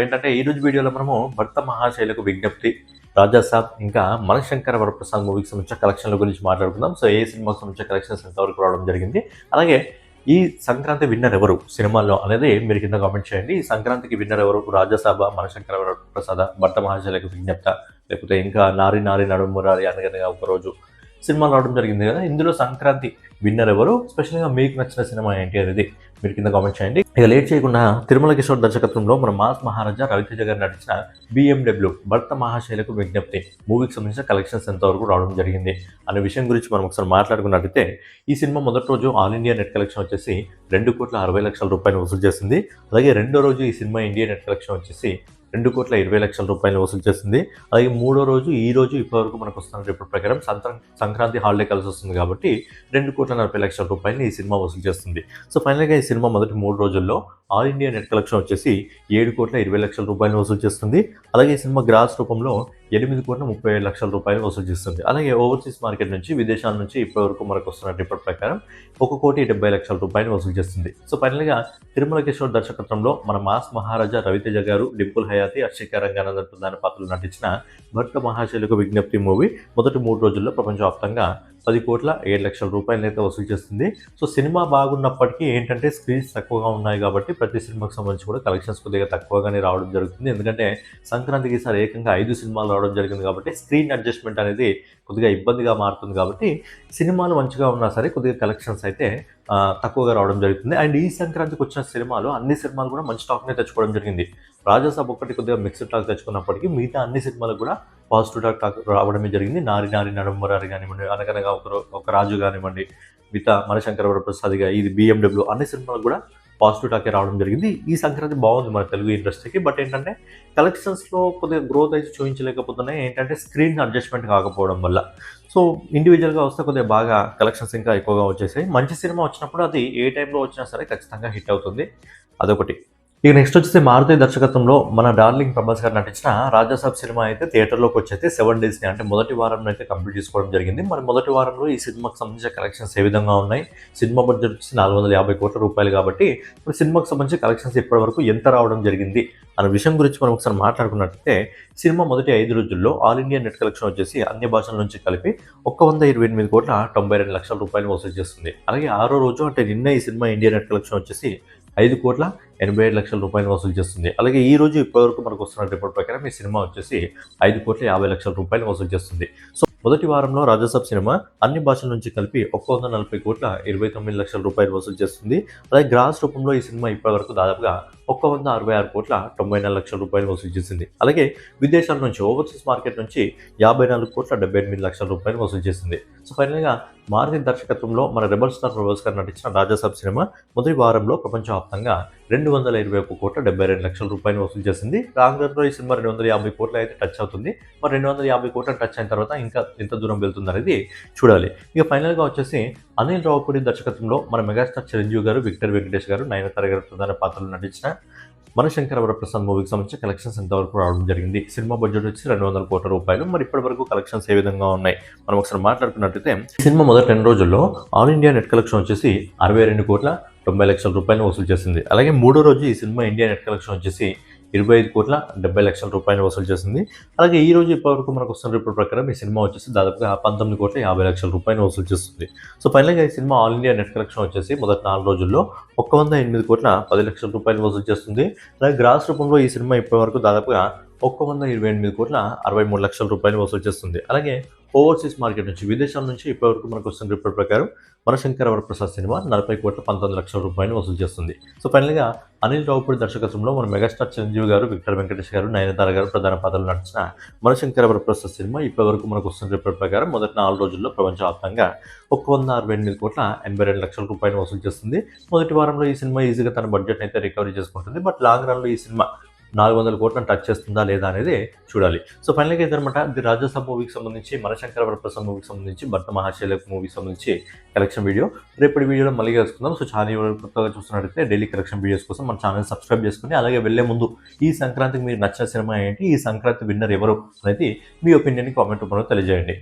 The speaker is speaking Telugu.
ఏంటంటే ఈ రోజు వీడియోలో మనము భర్త మహాశైలకు విజ్ఞప్తి రాజాసాబ్ ఇంకా మనశంకర వరప్రసాద్ మూవీకి సంబంధించిన కలెక్షన్ల గురించి మాట్లాడుకుందాం. సో ఏ సినిమాకి సంబంధించిన కలెక్షన్స్ ఎంతవరకు రావడం జరిగింది. అలాగే ఈ సంక్రాంతి విన్నర్ ఎవరు సినిమాల్లో అనేది మీరు కింద కామెంట్ చేయండి. ఈ సంక్రాంతికి విన్నర్ ఎవరు? రాజాసాబ మనశంకర వరప్రసాద భర్త మహాశైలకు విజ్ఞప్త? లేకపోతే ఇంకా నారి నారి నడుమురారి అనగనగా ఒకరోజు సినిమాలు రావడం జరిగింది కదా. ఇందులో సంక్రాంతి విన్నర్ ఎవరు? స్పెషల్గా మీకు నచ్చిన సినిమా ఏంటి అనేది మీరు కింద కామెంట్ చేయండి. ఇక లేట్ చేయకుండా తిరుమల కిషోర్ దర్శకత్వంలో మన మాస్ మహారాజా రవితేజ గారు నటించిన బిఎండబ్ల్యూ భర్త మహాశైలకు విజ్ఞప్తి. మూవీకి సంబంధించిన కలెక్షన్స్ ఎంతవరకు రావడం జరిగింది అనే విషయం గురించి మనం ఒకసారి మాట్లాడుకున్నట్టయితే ఈ సినిమా మొదటి రోజు ఆల్ ఇండియా నెట్ కలెక్షన్ వచ్చేసి రెండు కోట్ల అరవై లక్షల రూపాయలు వసూలు చేసింది. అలాగే రెండో రోజు ఈ సినిమా ఇండియా నెట్ కలెక్షన్ వచ్చేసి రెండు కోట్ల ఇరవై లక్షల రూపాయలు వసూలు చేసింది అలాగే మూడో రోజు ఈ రోజు ఇప్పటివరకు మనకు వస్తున్న రిపోర్ట్ ప్రకారం సంక్రాంతి సంక్రాంతి హాలిడే కలిసి వస్తుంది కాబట్టి రెండు కోట్ల నలభై లక్షల రూపాయలు ఈ సినిమా వసూలు చేస్తుంది. సో ఫైనల్గా ఈ సినిమా మొదటి మూడు రోజుల్లో ఆల్ ఇండియా నెట్ కలెక్షన్ వచ్చేసి ఏడు కోట్ల ఇరవై లక్షల రూపాయలు వసూలు చేస్తుంది. అలాగే ఈ సినిమా గ్రాస్ రూపంలో ఎనిమిది కోట్ల ముప్పై ఏడు లక్షల రూపాయలు వసూలు చేస్తుంది. అలాగే ఓవర్సీస్ మార్కెట్ నుంచి విదేశాల నుంచి ఇప్పటివరకు మనకు వస్తున్న రిపోర్ట్ ప్రకారం ఒక కోటి డెబ్బై లక్షల రూపాయలు వసూలు చేస్తుంది. సో ఫైనల్గా తిరుమల కిషోర్ దర్శకత్వంలో మన మాస్ మహారాజా రవితేజ గారు డింపుల్ హయాతి అక్షిక రంగానందన్ ప్రధాన పాత్రలు నటించిన భర్త మహాశైలకు విజ్ఞప్తి మూవీ మొదటి మూడు రోజుల్లో ప్రపంచవ్యాప్తంగా పది కోట్ల ఏడు లక్షల రూపాయలు అయితే వసూలు చేస్తుంది. సో సినిమా బాగున్నప్పటికీ ఏంటంటే స్క్రీన్స్ తక్కువగా ఉన్నాయి కాబట్టి ప్రతి సినిమాకి సంబంధించి కూడా కలెక్షన్స్ కొద్దిగా తక్కువగానే రావడం జరుగుతుంది. ఎందుకంటే సంక్రాంతికి ఈసారి ఏకంగా ఐదు సినిమాలు రావడం జరిగింది కాబట్టి స్క్రీన్ అడ్జస్ట్మెంట్ అనేది కొద్దిగా ఇబ్బందిగా మారుతుంది కాబట్టి సినిమాలు మంచిగా ఉన్నా సరే కొద్దిగా కలెక్షన్స్ అయితే తక్కువగా రావడం జరుగుతుంది. అండ్ ఈ సంక్రాంతికి వచ్చిన సినిమాలు అన్ని సినిమాలు కూడా మంచి టాక్నే తెచ్చుకోవడం జరిగింది. రాజాసాబ్ ఒకటి కొద్దిగా మిక్స్డ్ టాక్ తెచ్చుకున్నప్పటికీ మిగతా అన్ని సినిమాలకు కూడా పాజిటివ్ టాక్ టాక్ రావడమే జరిగింది. నారి నారి నడుమరారి కానివ్వండి అనగనగా ఒక ఒక రాజు కానివ్వండి మిగతా మణిశంకర ప్రసాద్గా ఇది బిఎండబ్ల్యూ అన్ని సినిమాలకు కూడా పాజిటివ్ టాకే రావడం జరిగింది. ఈ సంక్రాంతి బాగుంది మన తెలుగు ఇండస్ట్రీకి. బట్ ఏంటంటే కలెక్షన్స్లో కొద్దిగా గ్రోత్ అయితే చూపించలేకపోతున్నాయి ఏంటంటే స్క్రీన్ అడ్జస్ట్మెంట్ కాకపోవడం వల్ల. సో ఇండివిజువల్గా వస్తే కొద్దిగా బాగా కలెక్షన్స్ ఇంకా ఎక్కువగా వచ్చేసాయి. మంచి సినిమా వచ్చినప్పుడు అది ఏ టైంలో వచ్చినా సరే ఖచ్చితంగా హిట్ అవుతుంది. అదొకటి. ఇక నెక్స్ట్ వచ్చేసి మారుతి దర్శకత్వంలో మన డార్లింగ్ ప్రభాస్ గారు నటించిన రాజాసాబ్ సినిమా అయితే థియేటర్లోకి వచ్చేసి సెవెన్ డేస్ని అంటే మొదటి వారంలో అయితే కంప్లీట్ చేసుకోవడం జరిగింది. మరి మొదటి వారంలో ఈ సినిమాకి సంబంధించిన కలెక్షన్స్ ఏ విధంగా ఉన్నాయి? సినిమా బడ్జెట్ వచ్చి నాలుగు వందల యాభై కోట్ల రూపాయలు కాబట్టి మరి సినిమాకి సంబంధించిన కలెక్షన్స్ ఇప్పటి వరకు ఎంత రావడం జరిగింది అనే విషయం గురించి మనం ఒకసారి మాట్లాడుకున్నట్టయితే సినిమా మొదటి ఐదు రోజుల్లో ఆల్ ఇండియా నెట్ కలెక్షన్ వచ్చేసి అన్ని భాషల నుంచి కలిపి ఒక్క వంద ఇరవై ఎనిమిది కోట్ల తొంభై రెండు లక్షల రూపాయలు వసూలు చేస్తుంది. అలాగే ఆరో రోజు అంటే నిన్న ఈ సినిమా ఇండియా నెట్ కలెక్షన్ వచ్చేసి ఐదు కోట్ల ఎనభై ఏడు లక్షల రూపాయలు వసూలు చేస్తుంది. అలాగే ఈ రోజు ఇప్పటివరకు మనకు వస్తున్న రిపోర్ట్ ప్రకారం ఈ సినిమా వచ్చేసి ఐదు కోట్ల యాభై లక్షల రూపాయలు వసూలు చేస్తుంది. సో మొదటి వారంలో రాజాసాబ్ సినిమా అన్ని భాషల నుంచి కలిపి ఒక్క వంద నలభై కోట్ల ఇరవై తొమ్మిది లక్షల రూపాయలు వసూలు చేస్తుంది. అలాగే గ్రాస్ రూపంలో ఈ సినిమా ఇప్పటివరకు దాదాపుగా ఒక్క వంద అరవై ఆరు కోట్ల తొంభై నాలుగు లక్షల రూపాయలు వసూలు చేసింది. అలాగే విదేశాల నుంచి ఓవర్సీస్ మార్కెట్ నుంచి యాభై నాలుగు కోట్ల డెబ్బై ఎనిమిది లక్షల రూపాయలు వసూలు చేసింది. సో ఫైనల్గా మారుతి దర్శకత్వంలో మన రెబల్ స్టార్ ప్రభాస్ గారు నటించిన రాజాసాబ్ సినిమా మొదటి వారంలో ప్రపంచవ్యాప్తంగా రెండు వందల ఇరవై ఒక్క కోట్ల డెబ్బై రెండు లక్షల రూపాయలు వసూలు చేసింది. రాంగర్లో ఈ సినిమా రెండు వందల యాభై కోట్లు అయితే టచ్ అవుతుంది. మరి రెండు వందల యాభై కోట్ల టచ్ అయిన తర్వాత ఇంకా ఎంత దూరం వెళ్తుంది అనేది చూడాలి. ఇక ఫైనల్గా వచ్చేసి అనిల్ రావుపూడి దర్శకత్వంలో మన మెగాస్టార్ చిరంజీవి గారు విక్టర్ వెంకటేష్ గారు నయనతార గారు ప్రధాన పాత్రలు నటించిన మనశంకర వరప్రసాద్ మూవీకి సంబంధించిన కలెక్షన్స్ ఎంతవరకు రావడం జరిగింది. సినిమా బడ్జెట్ వచ్చి రెండు వందల కోట్ల రూపాయలు. మరి ఇప్పటి వరకు కలెక్షన్స్ ఏ విధంగా ఉన్నాయి? మనం ఒకసారి మాట్లాడుకున్నట్టయితే సినిమా మొదటి రెండు రోజుల్లో ఆల్ ఇండియా నెట్ కలెక్షన్ వచ్చేసి అరవై రెండు కోట్ల తొంభై లక్షల రూపాయలు వసూలు చేసింది. అలాగే మూడో రోజు ఈ సినిమా ఇండియా నెట్ కలెక్షన్ వచ్చేసి ఇరవై ఐదు కోట్ల డెబ్బై లక్షల రూపాయలు వసూలు చేసింది. అలాగే ఈ రోజు ఇప్పటివరకు మనకు వస్తున్న రిపోర్ట్ ప్రకారం ఈ సినిమా వచ్చేసి దాదాపుగా పంతొమ్మిది కోట్ల యాభై లక్షల రూపాయలు వసూలు చేస్తుంది. సో ఫైనల్గా ఈ cinema all India net collection వచ్చేసి మొదటి నాలుగు రోజుల్లో ఒక్క వంద ఎనిమిది కోట్ల పది లక్షల రూపాయలు వసూలు చేస్తుంది. అలాగే గ్రాస్ రూపంలో ఈ సినిమా ఇప్పటివరకు దాదాపుగా ఒక్క వంద ఇరవై ఎనిమిది కోట్ల అరవై మూడు లక్షల రూపాయలు వసూలు చేస్తుంది. అలాగే ఓవర్సీస్ మార్కెట్ నుంచి విదేశాల నుంచి ఇప్పటివరకు మనకు వస్తున్న రిపోర్ట్ ప్రకారం మనశంకర వరప్రసాద్ సినిమా నలభై కోట్ల పంతొమ్మిది లక్షల రూపాయలు వసూలు చేస్తుంది. సో ఫైనల్గా అనిల్ రావుపూడి దర్శకత్వంలో మన మెగాస్టార్ చిరంజీవి గారు విక్టర్ వెంకటేష్ గారు నయనతార గారు ప్రధాన పాత్రలు నటించిన మనశంకర వరప్రసాద్ సినిమా ఇప్పటివరకు మనకు వస్తున్న రిపోర్ట్ ప్రకారం మొదటి నాలుగు రోజుల్లో ప్రపంచవ్యాప్తంగా ఒక్క వంద అరవై ఎనిమిది కోట్ల ఎనభై రెండు లక్షల రూపాయలు వసూలు చేస్తుంది. మొదటి వారంలో ఈ సినిమా ఈజీగా తన బడ్జెట్ అయితే రికవరీ చేసుకుంటుంది. బట్ లాంగ్ రన్లో ఈ సినిమా నాలుగు వందల కోట్లను టచ్ చేస్తుందా లేదా అనేది చూడాలి. సో ఫైనల్గా ఇదనమాట ది రాజసాబ్ మూవీకి సంబంధించి మనశంకర వరప్రసాద్ మూవీకి సంబంధించి భర్త మహాశైలక్ మూవీకి సంబంధించి కలెక్షన్ వీడియో. రేపటి వీడియోలో మళ్ళీ కలుసుకుందాం. సో చాలా కొత్తగా చూస్తున్నట్టయితే డైలీ కలెక్షన్ వీడియోస్ కోసం మన ఛానల్ సబ్స్క్రైబ్ చేసుకుని అలాగే వెళ్ళే ముందు ఈ సంక్రాంతికి మీరు నచ్చిన సినిమా ఏంటి ఈ సంక్రాంతి విన్నర్ ఎవరు అనేది మీ ఒపీనియన్ కామెంట్ రూపంలో తెలియజేయండి.